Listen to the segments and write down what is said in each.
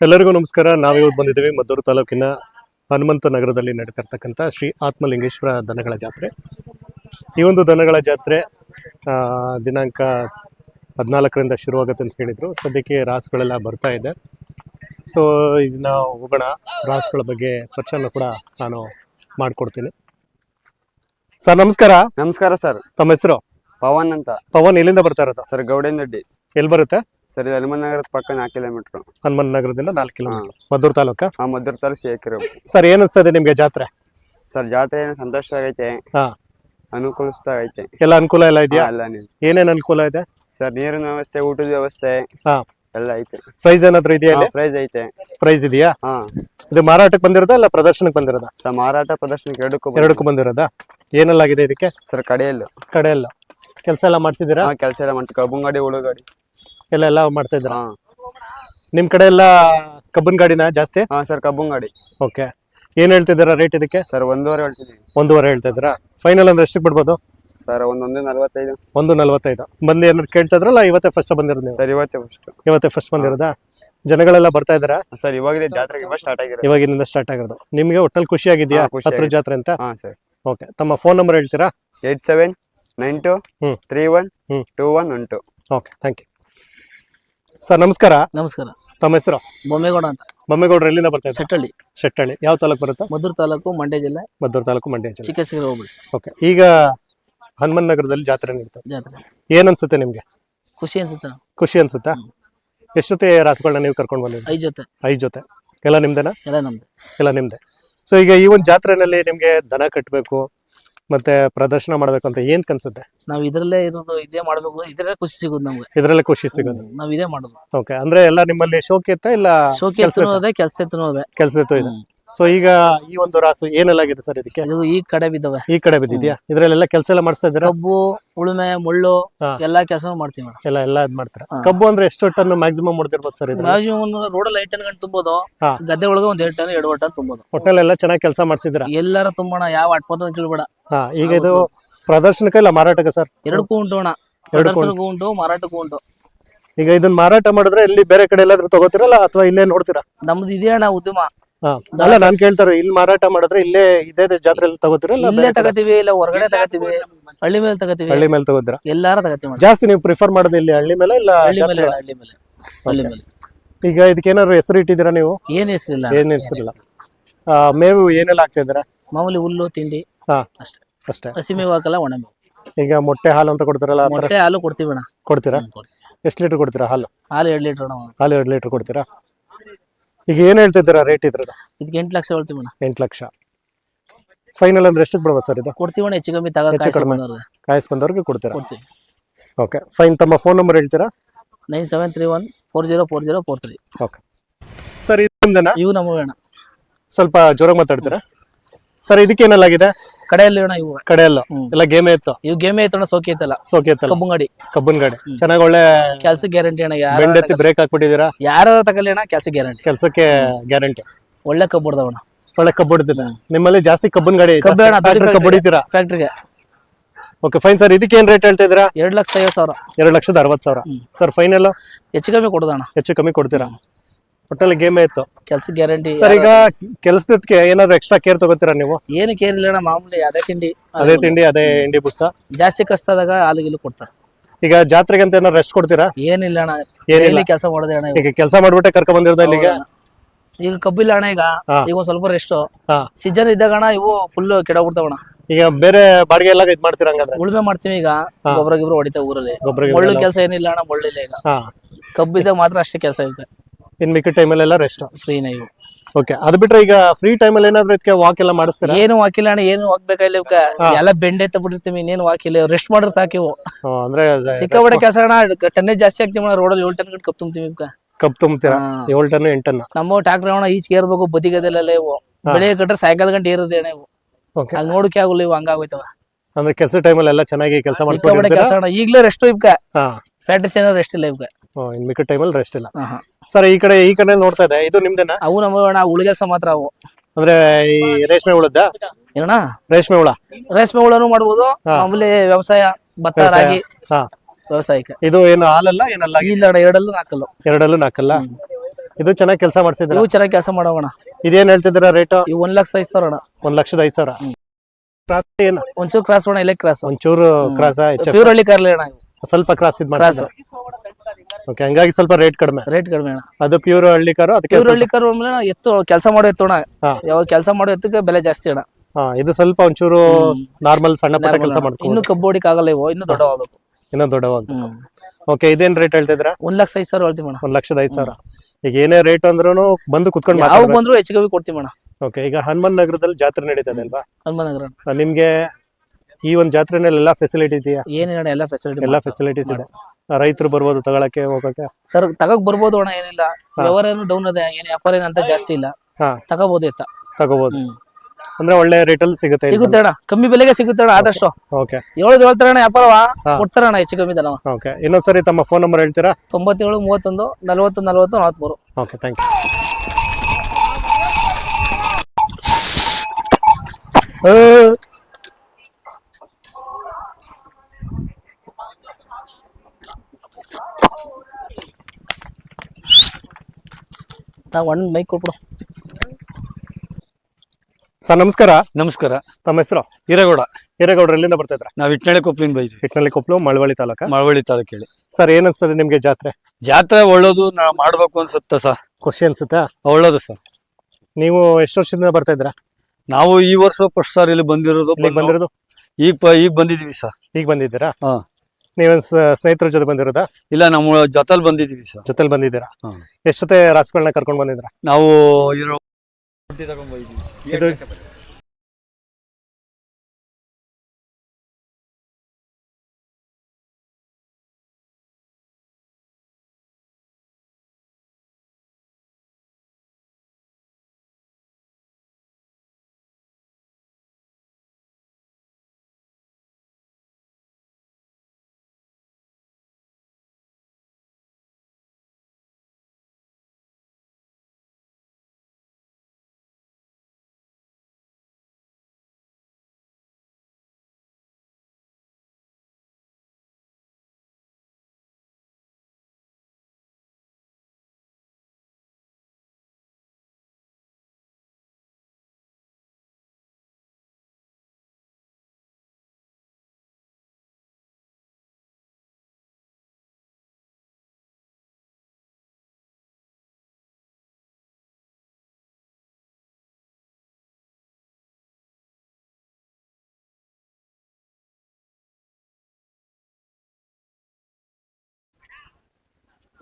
ಎಲ್ಲರಿಗೂ ನಮಸ್ಕಾರ. ನಾವಿವತ್ತು ಬಂದಿದ್ದೀವಿ ಮದ್ದೂರು ತಾಲೂಕಿನ ಹನುಮಂತ ನಗರದಲ್ಲಿ ನಡೀತಿರ್ತಕ್ಕಂಥ ಶ್ರೀ ಆತ್ಮಲಿಂಗೇಶ್ವರ ದನಗಳ ಜಾತ್ರೆ. ಈ ಒಂದು ದನಗಳ ಜಾತ್ರೆ ಆ, ದಿನಾಂಕ ಹದಿನಾಲ್ಕರಿಂದ ಶುರುವಾಗುತ್ತೆ ಅಂತ ಹೇಳಿದರು. ಸದ್ಯಕ್ಕೆ ರಾಸುಗಳೆಲ್ಲ ಬರ್ತಾ ಇದೆ. ಸೊ ಇದನ್ನ ಹೋಗೋಣ. ರಾಸುಗಳ ಬಗ್ಗೆ ಪರಿಚಯನ ಕೂಡ ನಾನು ಮಾಡಿಕೊಡ್ತೀನಿ. ಸರ್ ನಮಸ್ಕಾರ. ನಮಸ್ಕಾರ ಸರ್. ತಮ್ಮ ಹೆಸರು? ಪವನ್ ಅಂತ. ಪವನ್ ಎಲ್ಲಿಂದ ಬರ್ತಾ ಇರೋದು? ಸರ್ ಗೌಡೇನಡ್ಡಿ ಎಲ್ಲಿ ಬರುತ್ತೆ? ಸರ್ ಇದು ಹನುಮನ್ ನಗರದ ಪಕ್ಕ ನಾಲ್ಕು ಕಿಲೋಮೀಟರ್. ಹನುಮನ್ ನಗರದಿಂದ ನಾಲ್ಕು ಕಿಲೋಮೀಟರ್. ಮದ್ದೂರು ತಾಲೂಕಾ? ಆ ಮದ್ದೂರು ತಾಲೂಕು ಸೇಕಿರೋ ಸರ್ ಏನ್ ಅನ್ಸ್ತದೆ ನಿಮ್ಗೆ ಜಾತ್ರೆ? ಸರ್ ಜಾತ್ರೆ ಏನು ಸಂತೋಷ ಆಗೈತೆ ಹಾ. ಅನುಕೂಲಿಸ್ತಾ ಐತೆ ಎಲ್ಲ ಅನುಕೂಲ ಎಲ್ಲ ಇದೆಯಾ? ಎಲ್ಲ ನೀವು ಏನೇನ್ ಅನುಕೂಲ ಇದೆ? ಸರ್ ನೀರಿನ ವ್ಯವಸ್ಥೆ ಊಟದ ವ್ಯವಸ್ಥೆ ಹಾ. ಎಲ್ಲ ಐತೆ. ಪ್ರೈಸ್ ಏನಾದ್ರು ಇದೆಯಾ ಇಲ್ಲಿ? ಪ್ರೈಸ್ ಐತೆ. ಪ್ರೈಸ್ ಇದೆಯಾ? ಹಾ. ಇದು ಮಾರಾಟಕ್ಕೆ ಬಂದಿರೋದಾ ಇಲ್ಲ ಪ್ರದರ್ಶನಕ್ಕೆ ಬಂದಿರೋದಾ? ಸರ್ ಮಾರಾಟ ಪ್ರದರ್ಶನಕ್ಕೆ ಎರಡಕ್ಕೂ ಬಂದಿದೆ. ಎರಡಕ್ಕೂ ಬಂದಿರೋದಾ? ಏನೆಲ್ಲಾಗಿದೆ ಇದಕ್ಕೆ? ಸರ್ ಕಡೆಯಲ್ಲ. ಕಡೆ ಎಲ್ಲ ಕೆಲಸ ಎಲ್ಲ ಮಾಡಿಸಿದ್ದೀರಾ? ಕೆಲಸ ಎಲ್ಲ ಮಾಡ್ತೀವಿ. ಕಬ್ಬು ಗಾಡಿ ಉಳು ಗಾಡಿ ಎಲ್ಲ ಮಾಡ್ತಾ ಇದ್ರ ನಿಮ್ ಕಡೆ ಎಲ್ಲ ಕಬ್ಬನ್ ಗಾಡಿನ ಜಾಸ್ತಿ? ಹಾ ಸರ್ ಕಬ್ಬನ್ ಗಾಡಿ. ಓಕೆ. ಏನ್ ಹೇಳ್ತಿದ್ದೀರಾ ರೇಟ್ ಇದಕ್ಕೆ? ಸರ್ ಒಂದೂವರೆ ಹೇಳ್ತಿದ್ದೀವಿ ಒಂದೂವರೆ ಹೇಳ್ತಾ ಇದ್ದೀರಾ? ಫೈನಲ್ ಅಂದ್ರೆ ಎಷ್ಟಕ್ಕೆ ಬಿಡ್ಬೋದು? ಸರ್ ಒಂದೊಂದು ನಲ್ವತ್ತೈದು. ಒಂದು ನಲ್ವತ್ತೈದು. ಬಂದು ಏನಾದ್ರು ಕೇಳ್ತಾ ಇದ್ರಲ್ಲ ಇವತ್ತೇ ಫಸ್ಟ್ ಬಂದಿರೋದು ನೀವು? ಸರ್ ಇವತ್ತೇ ಫಸ್ಟ್ ಇವತ್ತೇ ಫಸ್ಟ್ ಬಂದಿರೋದಾ? ಜನಗಳೆಲ್ಲ ಬರ್ತಾ ಇದಾರೆ ಸರ್ ಇವಾಗಲೇ ಇವಾಗ ಸ್ಟಾರ್ಟ್ ಆಗಿರೋದು. ಇವಾಗಿನಿಂದ ಸ್ಟಾರ್ಟ್ ಆಗಿರೋದು. ನಿಮಗೆ ಒಟ್ಟಲ್ಲಿ ಖುಷಿ ಆಗಿದೆಯಾ? ಹತ್ರ ಜಾತ್ರೆ ಅಂತ? ಹಾ ಸರ್. ಓಕೆ. ತಮ್ಮ ಫೋನ್ ನಂಬರ್ ಹೇಳ್ತೀರಾ? Eight seven nine two. Three one. Two one one two. Okay thank you sir ನಮಸ್ಕಾರ. ನಮಸ್ಕಾರ. ತಮ್ಮ ಹೆಸರು? ಬೊಮ್ಮೇಗೌಡ ಅಂತ. ಬೊಮ್ಮೇಗೌಡರು ಎಲ್ಲಿಂದ ಬರ್ತಾ ಇದ್ದಾರೆ ಸೆಟ್ಟಳ್ಳಿ ಶೆಟ್ಟಳ್ಳಿ. ಯಾವ ತಾಲೂಕು ಬರುತ್ತೆ? ಮದ್ದೂರು ತಾಲೂಕು ಮಂಡ್ಯ ಜಿಲ್ಲೆ. ಮದ್ದೂರು ತಾಲೂಕು ಮಂಡ್ಯ ಜಿಲ್ಲೆ. ಚಿಕ್ಕಸಿಗೆ ಹೋಗ್ಬಿಡಿ. ಓಕೆ. ಈಗ ಹನುಮನ್ ನಗರದಲ್ಲಿ ಜಾತ್ರೆ ನಡೀತದೆ ಜಾತ್ರೆ. ಏನ್ ಅನ್ಸುತ್ತೆ ನಿಮ್ಗೆ? ಖುಷಿ ಅನ್ಸುತ್ತೆ ಖುಷಿ ಅನ್ಸುತ್ತಾ? ಎಷ್ಟೊತ್ತೆ ರಾಸುಗಳನ್ನ ನೀವು ಕರ್ಕೊಂಡು ಬಂದಿದ್ದೀರಿ ಐದು ಜೊತೆ. ಐದು ಜೊತೆ. ಎಲ್ಲ ನಿಮ್ದೇನಾ? ಎಲ್ಲ ನಮ್ದು. ಎಲ್ಲ ನಿಮ್ದೆ. ಸೊ ಈಗ ಈ ಒಂದು ಜಾತ್ರೆನಲ್ಲಿ ನಿಮ್ಗೆ ದನ ಕಟ್ಟಬೇಕು ಮತ್ತೆ ಪ್ರದರ್ಶನ ಮಾಡ್ಬೇಕು ಅಂತ ಏನ್ ಕನ್ಸುತ್ತೆ? ನಾವ್ ಇದ್ರಲ್ಲೇ ಇರೋದು ಇದೇ ಮಾಡ್ಬೇಕು ಇದ್ರಲ್ಲೇ ಖುಷಿ ಸಿಗೋದು ನಮ್ಗೆ. ಇದ್ರಲ್ಲೇ ಖುಷಿ ಸಿಗೋದು. ನಾವ್ ಇದೇ ಮಾಡೋದು. ಓಕೆ ಅಂದ್ರೆ ಎಲ್ಲ ನಿಮ್ಮಲ್ಲಿ ಶೋಕಿ ಇತ್ತ ಇಲ್ಲ ಶೋಕಿ ಎತ್ತನೂ ಅದೇ ಕೆಲ್ಸ ಎತ್ತನೂ ಅದೇ ಕೆಲಸ ಇದೆ. ಸೊ ಈಗ ಈ ಒಂದು ರಾಸು ಏನೆಲ್ಲಾಗಿದೆ ಸರ್ ಇದಕ್ಕೆ? ಇದು ಈ ಕಡೆ ಬಿದ್ದವೆ. ಈ ಕಡೆ ಬಿದ್ದಿದ್ಯಾ? ಇದ್ರಲ್ಲೆಲ್ಲ ಕೆಲಸ ಎಲ್ಲ ಮಾಡಿಸ್ತಾ ಇದ್ದಾರೆ? ಕಬ್ಬು ಉಳುಮೆ ಮುಳ್ಳು ಹಾ. ಎಲ್ಲಾ ಕೆಲಸ ಮಾಡ್ತೀವಿ ಮೇಡಮ್ ಎಲ್ಲ ಎಲ್ಲ ಇದ್ ಮಾಡ್ತೀರಾ? ಹಾ. ಕಬ್ಬು ಅಂದ್ರೆ ಎಷ್ಟು ಟನ್ ಮ್ಯಾಕ್ಸಿಮಮ್ ಹೊಡೆದಿರ್ಬೋದು ಸರ್ ಇದು ಮ್ಯಾಕ್ಸಿಮಮ್ ರೋಡಲ್ಲಿ ಐದು ಟನ್ ಗಂಟೆ ತುಂಬೋದು. ಹಾ. ಗದ್ದೆ ಒಳಗೆ ಒಂದ್ ಎರಡು ಟನ್ ಎರಡು ಟನ್ ತುಂಬೋದು. ಒಟ್ಟಿನಲ್ಲೆಲ್ಲ ಚೆನ್ನಾಗಿ ಕೆಲಸ ಮಾಡಿಸಿದಿರಾ ಎಲ್ಲಾರ ತುಂಬೋಣ ಯಾವ ಅಟ್ಪತ್ತ ಕೇಳ್ಬೇಡ. ಹಾ ಈಗ ಇದು ಪ್ರದರ್ಶನಕ್ಕೆ ಇಲ್ಲ ಮಾರಾಟಕ್ಕೆ ಸರ್? ಎರಡಕ್ಕೂ ಉಂಟು ಅಣ್ಣ. ಪ್ರದರ್ಶನಕ್ಕೂ ಉಂಟು ಮಾರಾಟಕ್ಕೂ ಉಂಟು. ಈಗ ಇದನ್ನ ಮಾರಾಟ ಮಾಡಿದ್ರೆ ಇಲ್ಲಿ ಬೇರೆ ಕಡೆ ಎಲ್ಲಾದ್ರೂ ತಗೋತೀರಲ್ಲ ಅಥವಾ ಇಲ್ಲೇ ನೋಡ್ತೀರಾ? ನಮ್ದು ಇದೇ ಅಣ್ಣ ಉದ್ಯಮ. ಅಲ್ಲ ನಾನ್ ಕೇಳ್ತಾರೆ ಇಲ್ಲಿ ಮಾರಾಟ ಮಾಡಿದ್ರೆ ಇಲ್ಲೇ ಇದೇ ಜಾತ್ರೆಯಲ್ಲಿ ತಗೋತೀರ ಇಲ್ಲೇ ತಗತೀವಿ ಇಲ್ಲ ಹೊರಗಡೆ ತಗತೀವಿ. ಹಳ್ಳಿ ಮೇಲೆ ತಗತೀವಿ. ಹಳ್ಳಿ ಮೇಲೆ ತಗೋತೀರಾ? ಎಲ್ಲಾರ ತಗತೀವಿ ಜಾಸ್ತಿ ನೀವು ಪ್ರಿಫರ್ ಮಾಡೋದು ಇಲ್ಲಿ ಹಳ್ಳಿ ಮೇಲೆ ಇಲ್ಲ ಹಳ್ಳಿ ಮೇಲೆ ಹಳ್ಳಿ ಮೇಲೆ ಹಳ್ಳಿ ಮೇಲೆ. ಈಗ ಇದಕ್ಕೆ ಏನಾದ್ರು ಹೆಸರು ಇಟ್ಟಿದ್ದೀರಾ ನೀವು? ಏನ್ ಹೆಸರಿಲ್ಲ. ಏನ್ ಹೆಸರಿಲ್ಲ. ಮೇವು ಏನೆಲ್ಲ ಹಾಕ್ತಾ ಇದ್ದೀರಾ? ಮಾಮೂಲಿ ಹುಲ್ಲು ತಿಂಡಿ ಹಾ ಅಷ್ಟೇ. ಅಷ್ಟೇ. ಹಸಿ ಮೇವು ಹಾಕಲ್ಲ ಒಣ ಮೇವು. ಈಗ ಮೊಟ್ಟೆ ಹಾಲು ಅಂತ ಕೊಡ್ತಾರಲ್ಲ ಮೊಟ್ಟೆ ಹಾಲು ಕೊಡ್ತೀವಿ ಅಣ್ಣ. ಕೊಡ್ತೀರಾ? ಎಷ್ಟು ಲೀಟರ್ ಕೊಡ್ತೀರಾ ಹಾಲು? ಹಾಲು ಎರಡು ಲೀಟರ್ ಹಾಲು ಎರಡು ಲೀಟರ್ ಕೊಡ್ತೀರಾ? ಈಗ ಏನ್ ಹೇಳ್ತಿದ್ದೀರಾ ರೇಟ್ ಇದ್ರದ್ದು? ಇದಕ್ಕೆ ಎಂಟು ಲಕ್ಷ ಹೇಳ್ತೀವಿ ಅಣ್ಣ ಎಂಟು ಲಕ್ಷ. ಫೈನಲ್ ಅಂದ್ರೆ ಎಷ್ಟಕ್ಕೆ ಬರ್ಬೋದು ಸರ್ ಇದು? ಕೊಡ್ತೀವಿ ಹೆಚ್ಚು ಕಮ್ಮಿ ತಗ ಹೆಚ್ಚು ಕಡಿಮೆ. ಕಾಯಿಸ್ ಬಂದವ್ರಿಗೆ ಕೊಡ್ತೀರಾ? ಕೊಡ್ತೀವಿ. ಓಕೆ ಫೈನ್ ತಮ್ಮ ಫೋನ್ ನಂಬರ್ ಹೇಳ್ತೀರಾ? Nine seven three one four zero four zero four three. Okay sir ಇದು ನಿಮ್ದೇನಾ? ಇವು ನಮ್ಮ ಅಣ್ಣ ಸ್ವಲ್ಪ ಜೋರಾಗಿ ಮಾತಾಡ್ತೀರಾ? ಸರ್ ಇದಕ್ಕೆ ಏನೆಲ್ಲಾಗಿದೆ ಕಡೆಯಲ್ಲಿ ಅಣ್ಣ ಇವು. ಕಡೆಯಲ್ಲ? ಹ್ಮ್. ಎಲ್ಲ ಗೇಮೇ ಇತ್ತು? ಇವು ಗೇಮೇ ಅಣ್ಣ ಸೋಕಿ ಐತಲ್ಲ ಸೋಕೆ ಇತ್ತಲ್ಲ ಕಬ್ಬುಂಗಡಿ. ಕಬ್ಬನ್ ಗಾಡಿ ಚೆನ್ನಾಗಿ ಒಳ್ಳೆ ಕೆಲಸ ಗ್ಯಾರಂಟಿ ಅಣ್ಣ ಯಾರು ಬೆಂಡೆತ್ತಿ ಬ್ರೇಕ್ ಹಾಕ್ಬಿಟ್ಟಿದ್ದೀರಾ? ಯಾರು ತಗೊಳ್ಳಿ ಅಣ್ಣ ಕೆಲಸ ಗ್ಯಾರಂಟಿ ಕೆಲಸಕ್ಕೆ ಗ್ಯಾರಂಟಿ ಒಳ್ಳೆ ಕಬ್ಬು ಹೊಡ್ದವಣ್ಣ ಒಳ್ಳೆ ಕಬ್ಬು ಹೊಡಿತಿದೆ ನಿಮ್ಮಲ್ಲಿ ಜಾಸ್ತಿ ಕಬ್ಬನ್ ಗಾಡಿ ಕಬ್ಬು ಅಣ್ಣ, ದೊಡ್ಡ ಕಬ್ಬು. ಹೊಡಿತೀರಾ? ಫ್ಯಾಕ್ಟ್ರಿಗೆ ಓಕೆ ಫೈನ್ ಸರ್ ಇದಕ್ಕೆ ಏನ್ ರೇಟ್ ಹೇಳ್ತಾ ಇದ್ದೀರಾ? ಎರಡು ಲಕ್ಷ ಐವತ್ತು ಸಾವಿರ. ಎರಡು ಲಕ್ಷದ ಅರವತ್ತು ಸಾವಿರ. ಸರ್ ಫೈನಲ್ ಹೆಚ್ಚು ಕಮ್ಮಿ ಕೊಡೋದಣ್ಣ ಹೆಚ್ಚು ಕಮ್ಮಿ ಕೊಡ್ತೀರಾ? ಒಟ್ಟಲ್ಲಿ ಗೇಮೇ ಇತ್ತು ಕೆಲಸ ಗ್ಯಾರಂಟಿ ಸರ್ ಈಗ ಕೆಲಸದಕ್ಕೆ ಏನಾದ್ರು ಎಕ್ಸ್ಟ್ರಾ ಕೇರ್ ತಗೋತೀರಾ ನೀವು? ಏನು ಕೇರ್ ಇಲ್ಲ ಅಣ್ಣ ಮಾಮೂಲಿ ಅದೇ ತಿಂಡಿ. ಅದೇ ತಿಂಡಿ ಅದೇ ಇಂಡಿ ಬುಸ್ಸ ಜಾಸ್ತಿ ಕಷ್ಟ ಆದಾಗ ಹಾಲು ಗಿಲು ಕೊಡ್ತಾರೆ. ಈಗ ಜಾತ್ರೆಗೆ ಅಂತ ಏನಾದ್ರು ರೆಸ್ಟ್ ಕೊಡ್ತೀರಾ? ಏನಿಲ್ಲ ಅಣ್ಣ ಏನಿಲ್ಲ. ಕೆಲಸ ಮಾಡೋದೇ ಅಣ್ಣ ಈಗ ಕೆಲಸ ಮಾಡ್ಬಿಟ್ಟೆ ಕರ್ಕೊಂಡ್ ಬಂದಿರೋದ ಇಲ್ಲಿಗೆ? ಈಗ ಕಬ್ಬಿಲ್ಲ ಅಣ್ಣ ಈಗ. ಈಗ ಒಂದ್ ಸ್ವಲ್ಪ ರೆಸ್ಟ್ ಸೀಸನ್ ಇದ್ದಾಗ ಅಣ್ಣ ಇವು ಫುಲ್ ಕೆಡಬಿಡ್ತಾವಣ ಈಗ ಬೇರೆ ಬಾಡಿಗೆ ಎಲ್ಲ ಇದ್ ಮಾಡ್ತೀರಾ ಹಂಗಾದ್ರೆ? ಉಳುಮೆ ಮಾಡ್ತೀವಿ ಈಗ. ಗೊಬ್ಬರ ಗಿಬ್ರು ಹೊಡಿತಾ ಊರಲ್ಲಿ. ಒಳ್ಳೆ ಕೆಲಸ ಏನಿಲ್ಲ ಅಣ್ಣ ಒಳ್ಳೆ ಈಗ. ಕಬ್ಬಿದ್ದಾಗ ಮಾತ್ರ ಅಷ್ಟೇ ಕೆಲಸ ಇರುತ್ತೆ ಇನ್ ಮಿಕ್ಕ ಟೈಮಲ್ಲೆಲ್ಲ ರೆಸ್ಟ್ ಫ್ರೀ ಇವು ಓಕೆ ಅದ್ ಬಿಟ್ರೆ ಈಗ ಫ್ರೀ ಟೈಮ್ ಅಲ್ಲಿ ಏನಾದ್ರು ಇದಕ್ಕೆ ವಾಕ್ ಎಲ್ಲ ಮಾಡಿಸ್ತಾರೆ? ಏನು ವಾಕಿಲ್ಲ ಅಣ್ಣ ಏನು ಹಾಕ್ಬೇಕಾಗಿಲ್ಲ ಇವಕ್ಕ ಎಲ್ಲ ಬೆಂಡೆ ಬಿಟ್ಟಿರ್ತೀವಿ ಇನ್ನೇನು ವಾಕಿಲ್ಲ ರೆಸ್ಟ್ ಮಾಡ್ರೆ ಸಾಕಿವು ಅಂದ್ರೆ ಸಿಕ್ಕಾಪಟ್ಟೆ ಕೆಲಸ ಅಣ್ಣ ಟನ್ನೇ ಜಾಸ್ತಿ ಆಗ್ತೀವಿ ಅಣ್ಣ ರೋಡಲ್ಲಿ ಏಳು ಟನ್ ಕಪ್ ತುಂಬ್ತೀವಿ ಇವಕ್ಕ ಕಪ್ ತುಂಬ್ತೀರಾ. ಏಳು ಟನ್ ಎಂಟು ಟನ್? ನಮ್ಮ ಟ್ಯಾಕ್ಟರ್ ಅಣ್ಣ ಈಚೆಗೆ ಏರ್ಬೇಕು ಬದಿಗದಲ್ಲೇ ಇವು. ಬೆಳಿಗ್ಗೆ ಕಟ್ರೆ ಸಾಯಂಕಾಲ ಗಂಟೆ ಅಣ್ಣ ಇವು. ಓಕೆ ಹಂಗ ನೋಡಕ್ಕೆ ಆಗುಲ್ಲ ಇವು ಹಂಗಾಗೋಯ್ತವ ಅಂದ್ರೆ ಕೆಲಸ ಟೈಮಲ್ಲಿ ಎಲ್ಲ ಚೆನ್ನಾಗಿ ಕೆಲಸ ಸಿಕ್ಕಾಪಟ್ಟೆ ಮಾಡಿಸ್ಕೊಂಡಿರ್ತೀರಾ? ಕೆಲಸ ಈಗಲೇ ರೆಸ್ಟ್ ಇವಕ್ಕ ಹಾ. ಫ್ಯಾಕ್ಟ್ರಿ ಏನಾದ್ರು ರೆಸ್ಟ್ ಇಲ್ಲ ಇವಕ್ಕ ಹ್ಮ್, ಇನ್ ಮಿಕ್ಕ ಟೈಮಲ್ಲಿ ರೆಸ್ಟ್ ಇಲ್ಲ. ಹಾ ಸರ್ ಈ ಕಡೆ ಈ ಕಡೆ ನೋಡ್ತಾ ಇದೆ ಇದು ನಿಮ್ದೇನಾ? ಅವು ನಮ್ಮ ಅಣ್ಣ ಉಳಿಗೆಲ್ಸ ಮಾತ್ರ ಅವು. ಅಂದ್ರೆ ಈ ರೇಷ್ಮೆ ಹುಳದ ಏನಣ್ಣ? ರೇಷ್ಮೆ ಹುಳ. ರೇಷ್ಮೆ ಹುಳನು ಮಾಡ್ಬೋದು. ಆಮೇಲೆ ವ್ಯವಸಾಯ ಭತ್ತ ರಾಗಿ ಹಾ. ವ್ಯವಸಾಯಕ್ಕೆ. ಇದು ಏನು ಹಾಲಲ್ಲ ಏನಲ್ಲ ಇಲ್ಲ ಅಣ್ಣ ಎರಡಲ್ಲೂ ಹಾಕಲ್ಲ ಎರಡಲ್ಲೂ ನಾಲ್ಕಲ್ಲ ಇದು ಚೆನ್ನಾಗಿ ಕೆಲಸ ಮಾಡ್ಸಿದ್ರ ಇವು ಚೆನ್ನಾಗಿ ಕೆಲಸ ಮಾಡೋಣ ಇದೇನ್ ಹೇಳ್ತಿದ್ದೀರಾ ರೇಟು? ಇವು ಒಂದ್ ಲಕ್ಷ ಐದು ಸಾವಿರ ಅಣ್ಣ. ಒಂದ್ ಲಕ್ಷದ ಐದ್ ಸಾವಿರ. ಕ್ರಾಸ್ ಏನು? ಒಂಚೂರು ಕ್ರಾಸ್ ಅಣ್ಣ ಇಲ್ಲೇ ಕ್ರಾಸ್ ಒಂಚೂರು ಕ್ರಾಸ್ ಪ್ಯೂರ್ ಹಳ್ಳಿ ಕಾರ್ಲಿ ಅಣ್ಣ ಸ್ವಲ್ಪ ಕ್ರಾಸ್ ಇದ್ ಕ್ರಾಸ್ ಮಾಡ್ತಾರೆ ಓಕೆ ಹಂಗಾಗಿ ಸ್ವಲ್ಪ ರೇಟ್ ಕಡಿಮೆ. ರೇಟ್ ಕಡಿಮೆ ಅಣ್ಣ. ಅದು ಪ್ಯೂರ್ ಹಳ್ಳಿ ಕಾರು ಅದಕ್ಕೆ ಪ್ಯೂರ್ ಹಳ್ಳಿ ಕಾರು ಎತ್ತು ಕೆಲಸ ಮಾಡೋ ಎತ್ತು ಅಣ್ಣ. ಹಾ. ಯಾವಾಗ ಕೆಲಸ ಮಾಡೋ ಎತ್ತಕ್ಕೆ ಬೆಲೆ ಜಾಸ್ತಿ ಅಣ್ಣ. ಹಾ ಇದು ಸ್ವಲ್ಪ ಒಂಚೂರು ನಾರ್ಮಲ್ ಸಣ್ಣ ಪುಟ್ಟ ಕೆಲಸ ಮಾಡ್ತೀವಿ ಇನ್ನು ಕಬ್ಬು ಹೊಡಿಕ್ ಆಗಲ್ಲ ಇವು ಇನ್ನು ದೊಡ್ಡವಾಗಬೇಕು. ಇನ್ನೂ ದೊಡ್ಡವಾಗಬೇಕು. ಓಕೆ ಇದೇನ್ ರೇಟ್ ಹೇಳ್ತಿದ್ರ ಒಂದ್ ಲಕ್ಷ ಐದು ಸಾವಿರ ಹೇಳ್ತೀವಿ ಅಣ್ಣ ಒಂದ್ ಲಕ್ಷದ ಐದು ಸಾವಿರ. ಈಗ ಏನೇ ರೇಟ್ ಅಂದ್ರೂ ಬಂದು ಕುತ್ಕೊಂಡು ಯಾವ ಮಾತಾಡ್ಬೇಕು. ಬಂದ್ರು ಹೆಚ್ಚು ಕಮ್ಮಿ ಕೊಡ್ತೀವಿ ಅಣ್ಣ ಓಕೆ ಈಗ ಹನುಮನ್ ನಗರದಲ್ಲಿ ಜಾತ್ರೆ ನಡೀತದೆ ಅಲ್ವಾ? ಹನುಮನಗರ. ನಗರ ನಿಮ್ಗೆ ಈ ಒಂದು ಜಾತ್ರೆನಲ್ಲಿ ಎಲ್ಲಾ ಫೆಸಿಲಿಟಿ ಇದೆಯಾ? ಏನೇನ ಎಲ್ಲ ಫೆಸಿಲಿಟಿ ಎಲ್ಲಾ ಫೆಸಿಲಿಟೀಸ್ ಇದೆ. ರೈತರು ಬರ್ಬೋದು ತಗೊಳಕ್ಕೆ ಹೋಗಕ್ಕೆ? ತಗೋಕ್ ಬರ್ಬೋದು ಅಣ್ಣ ಏನಿಲ್ಲ. ವ್ಯವಹಾರ ಡೌನ್ ಅದೇ. ಏನ್ ವ್ಯಾಪಾರ ಏನಂತ ಜಾಸ್ತಿ ಇಲ್ಲ. ಹಾ. ತಗೋಬಹುದು ಎತ್ತ. ತಗೋಬಹುದು ಹ್ಮ್. ಅಂದ್ರೆ ಒಳ್ಳೆ ರೇಟಲ್ಲಿ ಸಿಗುತ್ತೆ ಸಿಗುತ್ತೆ ಅಣ್ಣ. ಕಮ್ಮಿ ಬೆಲೆಗೆ ಸಿಗುತ್ತೆ ಅಣ್ಣ ಆದಷ್ಟು. ಓಕೆ ಏಳು ಹೇಳ್ತಾರೆ ಅಣ್ಣ ವ್ಯಾಪಾರವ. ಅಣ್ಣ ಹೆಚ್ಚು ಕಮ್ಮಿ ದನ ಓಕೆ ಇನ್ನೊಂದ್ಸರಿ ತಮ್ಮ ಫೋನ್ ನಂಬರ್ ಹೇಳ್ತೀರಾ? ತೊಂಬತ್ತೇಳು ಮೂವತ್ತೊಂದು ನಲವತ್ತು ನಲವತ್ತು ನಲವತ್ಮೂರು. ಓಕೆ ಥ್ಯಾಂಕ್ ಯು ನಾವು ಹಣ್ಣು ಮೈಕ್ ಕೊಟ್ಬಿಡು. ಸರ್ ನಮಸ್ಕಾರ. ನಮಸ್ಕಾರ. ತಮ್ಮ ಹೆಸರು? ಹಿರೇಗೌಡ. ಹಿರೇಗೌಡ ಎಲ್ಲಿಂದ ಬರ್ತಾ ಇದ್ರ ನಾವು ಇಟ್ನಳ್ಳಿ ಕೊಪ್ಪಲಿನ ಬೈದ್ವಿ. ಇಟ್ನಳ್ಳಿ ಕೊಪ್ಪಲು ಮಳವಳ್ಳಿ ತಾಲೂಕ? ಮಳವಳ್ಳಿ ತಾಲೂಕು ಹೇಳಿ. ಸರ್ ಏನ್ ಅನ್ಸ್ತದೆ ನಿಮ್ಗೆ ಜಾತ್ರೆ? ಜಾತ್ರೆ ಒಳ್ಳೋದು ನಾವು ಮಾಡ್ಬೇಕು ಅನ್ಸುತ್ತ ಸರ್? ಖುಷಿ ಅನ್ಸುತ್ತಾ? ಒಳ್ಳೋದು ಸರ್. ನೀವು ಎಷ್ಟು ವರ್ಷದಿಂದ ಬರ್ತಾ ಇದ್ರ ನಾವು ಈ ವರ್ಷ ಫಸ್ಟ್ ಸಾರ್ ಇಲ್ಲಿ ಬಂದಿರೋದು ಇಲ್ಲಿಗೆ ಬಂದಿರೋದು? ಈಗ ಪ- ಈಗ ಬಂದಿದೀವಿ ಸರ್. ಈಗ ಬಂದಿದ್ದೀರಾ? ಹಾ. ನೀವೇನ್ ಸ- ಸ್ನೇಹಿತರ ಜೊತೆ ಬಂದಿರೋದಾ? ಇಲ್ಲ ನಮ್ಮ ಜೊತೆಲ್ ಬಂದಿದೀವಿ ಸರ್. ಜೊತೆಲಿ ಬಂದಿದ್ದೀರಾ? ಹಾ. ಎಷ್ಟು ಜೊತೆ ರಾಸುಗಳನ್ನ ಕರ್ಕೊಂಡ್ ಬಂದಿದ್ರ ನಾವು ಇರೋ ಇದು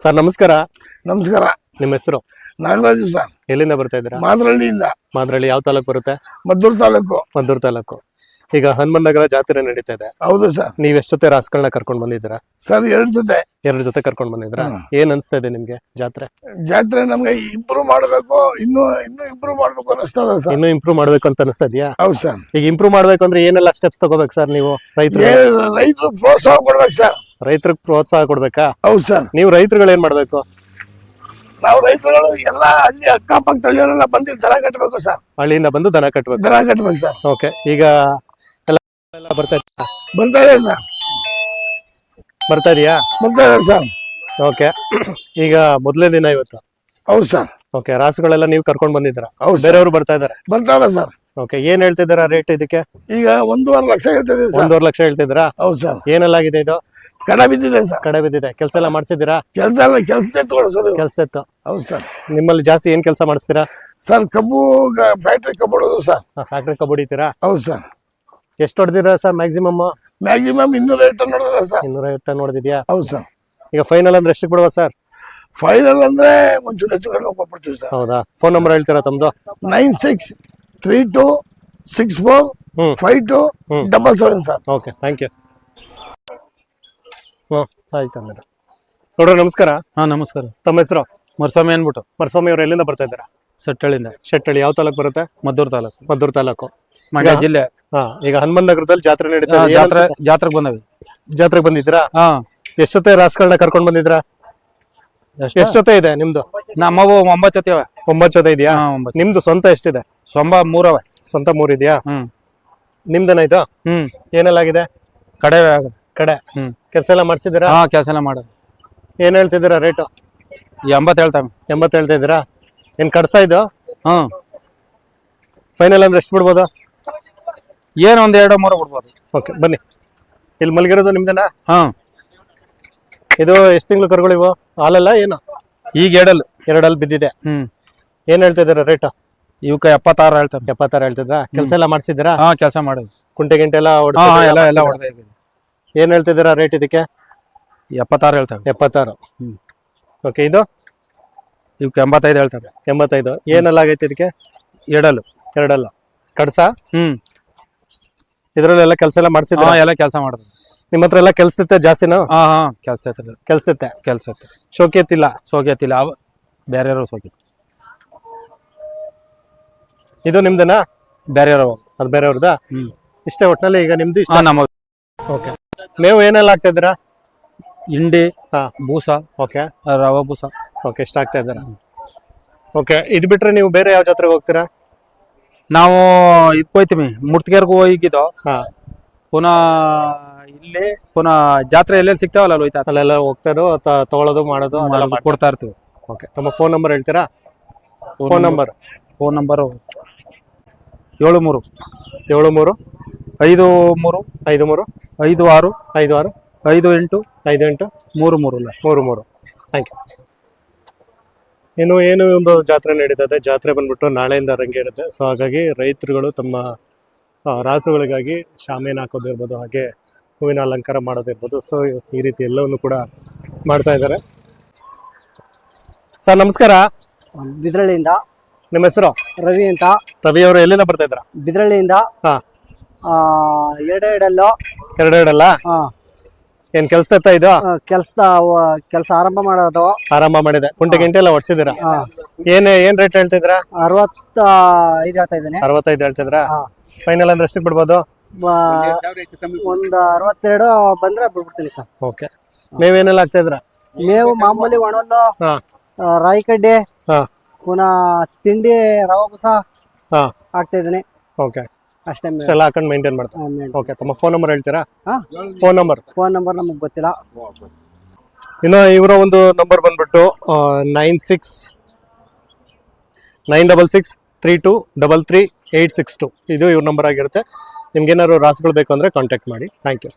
ಸರ್ ನಮಸ್ಕಾರ. ನಮಸ್ಕಾರ. ನಿಮ್ಮ ಹೆಸರು? ನಾಗರಾಜು ಸರ್. ಎಲ್ಲಿಂದ ಬರ್ತಾ ಇದ್ದೀರಾ? ಮಾದ್ರಹಳ್ಳಿಯಿಂದ ಮಾದ್ರಳ್ಳಿ ಯಾವ ತಾಲೂಕು ಬರುತ್ತೆ? ಮದ್ದೂರು ತಾಲೂಕು. ಮದ್ದೂರು ತಾಲೂಕು. ಈಗ ಹನುಮನ್ ನಗರ ಜಾತ್ರೆ ನಡೀತಾ ಇದೆ. ಹೌದು ಸರ್. ನೀವ್ ಎಷ್ಟ್ ಜೊತೆ ರಾಸುಗಳನ್ನ ಕರ್ಕೊಂಡ್ ಬಂದಿದ್ದೀರಾ? ಸರ್ ಎರಡು ಜೊತೆ. ಎರಡು ಜೊತೆ ಕರ್ಕೊಂಡ್ ಬಂದಿದ್ರಾ ಏನ್ ಅನ್ಸ್ತಾ ಇದೆ ನಿಮ್ಗೆ ಜಾತ್ರೆ? ಜಾತ್ರೆ ನಮ್ಗೆ ಇಂಪ್ರೂವ್ ಮಾಡಬೇಕು ಇನ್ನು ಇನ್ನು ಇಂಪ್ರೂವ್ ಮಾಡ್ಬೇಕು ಅನಿಸ್ತದ ಸರ್. ಇನ್ನು ಇಂಪ್ರೂವ್ ಮಾಡ್ಬೇಕು ಅಂತ ಅನಿಸ್ತಾ ಇದೆಯಾ? ಹೌದು ಸರ್. ಈಗ ಇಂಪ್ರೂವ್ ಮಾಡ್ಬೇಕು ಅಂದ್ರೆ ಏನೆಲ್ಲ ಸ್ಟೆಪ್ಸ್ ತಗೋಬೇಕು ಸರ್ ನೀವು ರೈತರು? ರೈತರು ಪ್ರೋತ್ಸಾಹ ಕೊಡ್ಬೇಕು ಸರ್. ರೈತರಿಗೆ ಪ್ರೋತ್ಸಾಹ ಕೊಡ್ಬೇಕಾ? ಹೌದು ಸರ್. ನೀವು ರೈತರುಗಳು ಏನ್ ಮಾಡ್ಬೇಕು? ನಾವು ರೈತರುಗಳು ಎಲ್ಲ ಅಲ್ಲಿ ಅಕ್ಕಪಕ್ಕ ತಳಿಯವರೆಲ್ಲ ಬಂದು ಇಲ್ಲಿ ದನ ಕಟ್ಟಬೇಕು ಸರ್. ಹಳ್ಳಿಯಿಂದ ಬಂದು ದನ ಕಟ್ಬೇಕು. ದನ ಕಟ್ಟಬೇಕು ಸರ್. ಓಕೆ ಈಗ ಎಲ್ಲ ಎಲ್ಲ ಬರ್ತಾ ಇದ್ಯಾ? ಬರ್ತಾರೆ ಸರ್. ಬರ್ತಾ ಇದೆಯಾ? ಬರ್ತಾರೆ ಸರ್. ಓಕೆ ಈಗ ಮೊದಲನೇ ದಿನ ಇವತ್ತು. ಹೌದು ಸರ್. ಓಕೆ ರಾಸುಗಳೆಲ್ಲ ನೀವು ಕರ್ಕೊಂಡು ಬಂದಿದ್ದೀರಾ? ಹೌದು ಸರ್. ಬೇರೆಯವರು ಬರ್ತಾ ಇದಾರೆ ಬರ್ತಾರೆ ಸರ್. ಓಕೆ ಏನ್ ಹೇಳ್ತಿದ್ದೀರಾ ರೇಟ್ ಇದಕ್ಕೆ? ಈಗ ಒಂದೂವರೆ ಲಕ್ಷ ಹೇಳ್ತಿದ್ದೀವಿ ಸರ್. ಒಂದೂವರೆ ಲಕ್ಷ ಹೇಳ್ತಿದ್ದೀರಾ? ಹೌದು ಸರ್. ಏನೆಲ್ಲ ಆಗಿದೆ ಇದು? ಕಡ ಬಿದ್ದಿದೆ ಸರ್. ಕಡೆ ಬಿದ್ದಿದೆ. ಕೆಲಸ ಎಲ್ಲ ಮಾಡಿಸಿದ್ದೀರಾ? ಕೆಲಸ ಎಲ್ಲ ಕೆಲಸ ತಗೊಳ್ಳಿ ಸರ್ ಇವು. ಕೆಲಸ ಇತ್ತು. ಹೌದು ಸರ್. ನಿಮ್ಮಲ್ಲಿ ಜಾಸ್ತಿ ಏನ್ ಕೆಲಸ ಮಾಡಿಸ್ತೀರಾ? ಸರ್ ಕಬ್ಬು ಫ್ಯಾಕ್ಟ್ರಿ ಕಬ್ಬು ಹೊಡೋದು ಸರ್. ಫ್ಯಾಕ್ಟ್ರಿ ಕಬ್ಬಡಿತೀರಾ ಹೌದು ಸರ್. ಎಷ್ಟು ಹೊಡೆದಿರಾ ಸರ್ ಮ್ಯಾಕ್ಸಿಮಮ್ ಮ್ಯಾಕ್ಸಿಮಮ್ ಇನ್ನೂರ ಟನ್ ನೋಡಿದ ಸರ್. ಇನ್ನೂರ ಟನ್ ನೋಡಿದ್ಯಾ ಹೌದು ಸರ್. ಈಗ ಫೈನಲ್ ಅಂದ್ರೆ ಎಷ್ಟಕ್ಕೆ ಬಿಡುವ ಸರ್? ಫೈನಲ್ ಅಂದ್ರೆ ಒಂಚೂರು ಹೆಚ್ಚು ಕಡಿಮೆ ಕೊಟ್ಬಿಡ್ತೀವಿ ಸರ್. ಹೌದಾ? ಫೋನ್ ನಂಬರ್ ಹೇಳ್ತೀರಾ ತಮ್ದು? Nine six three two six four hmm. Five two double seven sir. Okay thank you ಹ್ಞೂ ಆಯ್ತು ಅಂದ್ರೆ ನೋಡ್ರಿ ನಮಸ್ಕಾರ. ಹಾ ನಮಸ್ಕಾರ. ತಮ್ಮ ಹೆಸರು? ಮರಸ್ವಾಮಿ ಅನ್ಬಿಟ್ಟು. ಮರಸ್ವಾಮಿ ಅವ್ರು ಎಲ್ಲಿಂದ ಬರ್ತಾ ಇದ್ದೀರಾ? ಸಟ್ಟಳ್ಳಿಂದ ಶೆಟ್ಟಳ್ಳಿ ಯಾವ ತಾಲೂಕು ಬರುತ್ತೆ? ಮದ್ದೂರು ತಾಲೂಕು. ಮದ್ದೂರು ತಾಲೂಕು. ಮಂಡ್ಯ ಜಿಲ್ಲೆ. ಹಾ ಈಗ ಹನುಮನ್ ನಗರದಲ್ಲಿ ಜಾತ್ರೆ ನಡೀತಾ ಇದೆ. ಏನ್ ಜಾತ್ರೆ ಅನ್ಸುತ್ತೆ? ಜಾತ್ರೆಗೆ ಬಂದವಿ. ಜಾತ್ರೆಗೆ ಬಂದಿದ್ದೀರಾ? ಹಾ. ಎಷ್ಟೊತ್ತೆ ರಾಸುಗಳನ್ನ ಕರ್ಕೊಂಡ್ ಬಂದಿದ್ರಾ ಎಷ್ಟೊತ್ತೆ ಜೊತೆ ಇದೆ ನಿಮ್ದು? ನಮ್ಮವು ಒಂಬತ್ತು ಜೊತೆ ಅವೆ. ಒಂಬತ್ತು ಜೊತೆ ಇದೆಯಾ? ಹಾ ಒಂಬತ್ತು. ನಿಮ್ದು ಸ್ವಂತ ಎಷ್ಟಿದೆ? ಸೊಂಬ ಮೂರವೆ. ಸ್ವಂತ ಮೂರ್ ಇದೆಯಾ ಹ್ಮ್. ನಿಮ್ದೇನಾಯ್ತು? ಹ್ಮ್. ಏನೆಲ್ಲ ಆಗಿದೆ? ಕಡೆ ಆಗದು. ಕಡೆ. ಹ್ಮ್. ಕೆಲಸ ಎಲ್ಲ ಮಾಡಿಸಿದ್ದೀರಾ? ಹಾ ಕೆಲಸ ಎಲ್ಲ ಮಾಡೋದು. ಏನು ಹೇಳ್ತಿದ್ದೀರಾ ರೇಟು ಎಂಬತ್ತು ಹೇಳ್ತಾವೆ. ಎಂಬತ್ತು ಹೇಳ್ತಾ ಇದ್ದೀರಾ ಏನು ಕಡಿಸ ಇದು ಹ್ಮ್ ಫೈನಲ್ ಅಂದ್ರೆ ಎಷ್ಟು ಬಿಡ್ಬೋದು? ಏನು ಒಂದು ಎರಡು ಮೂರು ಬಿಡ್ಬೋದು. ಓಕೆ ಬನ್ನಿ. ಇಲ್ಲಿ ಮಲಗಿರೋದು ನಿಮ್ದೇನಾ? ಹಾಂ. ಇದು ಎಷ್ಟು ತಿಂಗಳು ಕರುಗಳು ಇವು? ಹಾಲಲ್ಲ ಏನು? ಈಗ ಎರಡಲ್ಲ. ಎರಡಲ್ಲಿ ಬಿದ್ದಿದೆ. ಹ್ಞೂ ಏನು ಹೇಳ್ತಿದ್ದೀರ ರೇಟು ಇವಕ್ಕೆ ಎಪ್ಪತ್ತಾರು ಹೇಳ್ತಾರೆ. ಎಪ್ಪತ್ತಾರು ಹೇಳ್ತಿದ್ರಾ? ಕೆಲಸ ಎಲ್ಲ ಮಾಡಿಸಿದ್ದೀರಾ? ಹಾ ಕೆಲಸ ಮಾಡೋದು. ಕುಂಟೆ ಗಿಂಟೆ ಎಲ್ಲ ಹೊಡೆದ? ಹಾ, ಎಲ್ಲ ಎಲ್ಲ? ಹೊಡೆದ ಏನ್ ಹೇಳ್ತಿದ್ದೀರಾ ರೇಟ್ ಇದಕ್ಕೆ? ಎಪ್ಪತ್ತಾರು ಹೇಳ್ತಾರೆ. ಎಪ್ಪತ್ತಾರು. ಹ್ಮ್. ಓಕೆ ಇದು? ಇವಕ್ಕೆ ಎಂಬತ್ತೈದು ಹೇಳ್ತಾರೆ. ಎಂಬತ್ತೈದು. ಏನೆಲ್ಲ ಆಗೈತೆ ಇದಕ್ಕೆ? ಎರಡಲ್ಲು. ಎರಡಲ್ಲ. ಕಡ್ಸ ಹ್ಮ್. ಇದ್ರಲ್ಲೆಲ್ಲ ಕೆಲಸ ಎಲ್ಲ ಮಾಡಿಸಿದ್ರೆ ಎಲ್ಲ ಕೆಲಸ ಮಾಡಿದ್ರು ನಿಮ್ಮ ಹತ್ರ ಎಲ್ಲ ಕೆಲಸತ್ತೆ ಜಾಸ್ತಿನಾ? ಹಾ ಹಾ ಕೆಲಸ ಇರ್ತದೆ ಕೆಲಸತ್ತೆ ಕೆಲಸ ಇರ್ತದೆ ಶೋಕಿ ಎತ್ತಿಲ್ಲ? ಸೋಗ್ಯತಿಲ್ಲ ಅವ ಬೇರೆಯವ್ರು ಸೋಗ್ಯತಿ ಇದು ನಿಮ್ದೇನಾ? ಬೇರೆಯವ್ರು ಅದು ಬೇರೆಯವ್ರದಾ ಹ್ಮ್. ಇಷ್ಟೇ ಒಟ್ಟಿನಲ್ಲಿ ಈಗ ನಿಮ್ದು ಇಷ್ಟ? ನಮಗೆ ಓಕೆ ನೀವು ಏನೆಲ್ಲ ಆಗ್ತಾ ಇದ್ದೀರಾ ಹಿಂಡಿ ಹಾ. ಬೂಸ ಓಕೆ. ರವ ಬೂಸ. ಓಕೆ ಇಷ್ಟ ಆಗ್ತಾ ಇದ್ದೀರಾ? ಓಕೆ ಇದು ಬಿಟ್ರೆ ನೀವು ಬೇರೆ ಯಾವ ಜಾತ್ರೆಗೆ ಹೋಗ್ತೀರಾ? ನಾವು ಇದಕ್ಕೆ ಹೋಯ್ತೀವಿ ಮುಡ್ತಿಗೆರ್ಗೂ ಹೋಗಿದ್ದು. ಹಾ. ಪುನಃ ಇಲ್ಲಿ ಪುನಃ ಜಾತ್ರೆ ಎಲ್ಲೆಲ್ಲಿ ಸಿಗ್ತಾವಲ್ಲ ಅಲ್ಲಿ ಹೋಯ್ತಾ? ಅಲ್ಲೆಲ್ಲ ಹೋಗ್ತಾರೋ ತ- ತಗೊಳ್ಳೋದು ಮಾಡೋದು ಅದೆಲ್ಲ ಮಾಡ್ತೀರಾ? ಕೊಡ್ತಾ ಇರ್ತೀವಿ. ಓಕೆ ತಮ್ಮ ಫೋನ್ ನಂಬರ್ ಹೇಳ್ತೀರಾ? ಫೋನ್ ನಂಬರ್ ಫೋನ್ ನಂಬರು ಏಳು ಮೂರು. ಏಳು ಮೂರು? ಐದು ಮೂರು. ಐದು ಮೂರು? ಐದು ಆರು ಐದು ಆರು ಐದು ಎಂಟು ಐದು ಎಂಟು ಮೂರು ಮೂರು ಲಾಸ್ಟ್ ಮೂರು ಮೂರು. ಥ್ಯಾಂಕ್ ಯು ಇನ್ನು ಏನು ಒಂದು ಜಾತ್ರೆ ನಡೀತದೆ? ಜಾತ್ರೆ ಬಂದ್ಬಿಟ್ಟು ನಾಳೆಯಿಂದ ರಂಗೆ ಇರುತ್ತೆ. ಸೊ ಹಾಗಾಗಿ ರೈತರುಗಳು ತಮ್ಮ ಆ, ರಾಸುಗಳಿಗಾಗಿ ಶಾಮೇನ ಹಾಕೋದಿರ್ಬೋದು ಹಾಗೆ ಹೂವಿನ ಅಲಂಕಾರ ಮಾಡೋದಿರ್ಬೋದು ಸೊ ಈ ರೀತಿ ಎಲ್ಲವನ್ನು ಕೂಡ ಮಾಡ್ತಾ ಇದ್ದಾರೆ. ಸರ್ ನಮಸ್ಕಾರ. ಬಿದ್ರಳ್ಳಿಯಿಂದ ನಿಮ್ಮ ಹೆಸರು? ರವಿ ಅಂತ. ರವಿ ಅವರು ಎಲ್ಲಿಂದ ಬರ್ತಾ ಇದ್ರ ಬಿದ್ರಳ್ಳಿಯಿಂದ ಹಾ. ಎರಡೆರಡಲ್ಲೂ? ಎರಡೆರಡಲ್ಲ? ಏನ್ ಕೆಲ್ಸದ ಇದು? ಕೆಲಸದ ಕೆಲಸ ಆರಂಭ ಮಾಡೋದು. ಆರಂಭ ಮಾಡಿದೆ. ಕುಂಟೆ ಗಂಟೆ ಎಲ್ಲ ಹೊಡ್ಸಿದಿರ ಏನ್ ಏನ್ ರೇಟ್ ಹೇಳ್ತಿದ್ರ ಅರವತ್ತ ಐದು ಹೇಳ್ತಾ ಇದ್ದೇನೆ. ಅರವತ್ತೈದು ಹೇಳ್ತಿದ್ರ. ಫೈನಲ್ ಅಂದ್ರೆ ಎಷ್ಟು ಬಿಡ್ಬೋದು? ಒಂದ್ ಅರವತ್ತೆರಡು ಬಂದ್ರೆ ಬಿಡ್ಬಿಡ್ತೀನಿ ಸರ್. ಓಕೆ ಮೇವೇನೆಲ್ಲ ಆಗ್ತಾ ಇದ್ರ ಮೇವು ಮಾಮೂಲಿ ಒಣಲ್ಲು ಆ, ರಾಯಿ ಕಡ್ಡಿ ಪುನಃ ತಿಂಡಿ ರವೆ ಬೂಸ ಆಗ್ತಾ ಹಾಕ್ತಾ ಇದ್ದೀನಿ. ಓಕೆ ಅಷ್ಟೇ ಇಷ್ಟೆಲ್ಲ ಹಾಕೊಂಡು ಮೇಂಟೈನ್ ಮಾಡ್ತಾರೆ. ಓಕೆ ತಮ್ಮ ಫೋನ್ ನಂಬರ್ ಹೇಳ್ತೀರಾ? ಹಾ. ಫೋನ್ ನಂಬರ್ ಫೋನ್ ನಂಬರ್ ನಮಗೆ ಗೊತ್ತಿಲ್ಲ. ಇನ್ನು ಇವರ ಒಂದು ನಂಬರ್ ಬಂದ್ಬಿಟ್ಟು nine six nine double six three two double three eight six two ಇದು ಇವ್ರ ನಂಬರ್ ಆಗಿರುತ್ತೆ. ನಿಮ್ಗೇನಾದ್ರು ರಾಸುಗಳು ಬೇಕು ಅಂದರೆ ಕಾಂಟ್ಯಾಕ್ಟ್ ಮಾಡಿ. Thank you